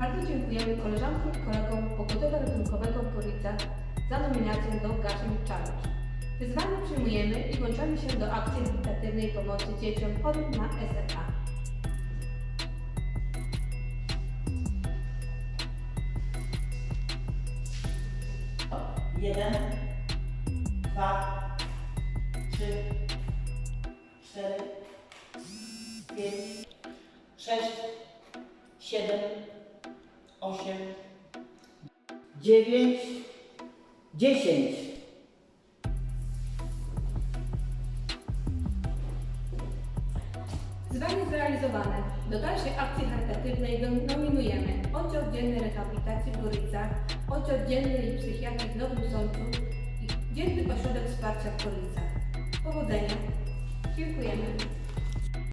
Bardzo dziękujemy koleżankom i kolegom Pogotowa Ratunkowego w Gorlicach za nominację do Gaszem Challenge. Wyzwanie przyjmujemy i włączamy się do akcji charytatywnej pomocy dzieciom chorym na SMA. Jeden, dwa, trzy, cztery, pięć, sześć, siedem, osiem, dziewięć, dziesięć. Wyzwanie zrealizowane. Do dalszej akcji charytatywnej nom- nominujemy Oddział Dzienny Rehabilitacji w Gorlicach, Oddział Dzienny i Psychiatrii w Nowym Sączu i Dzienny Ośrodek Wsparcia w Gorlicach. Powodzenia. Dziękujemy.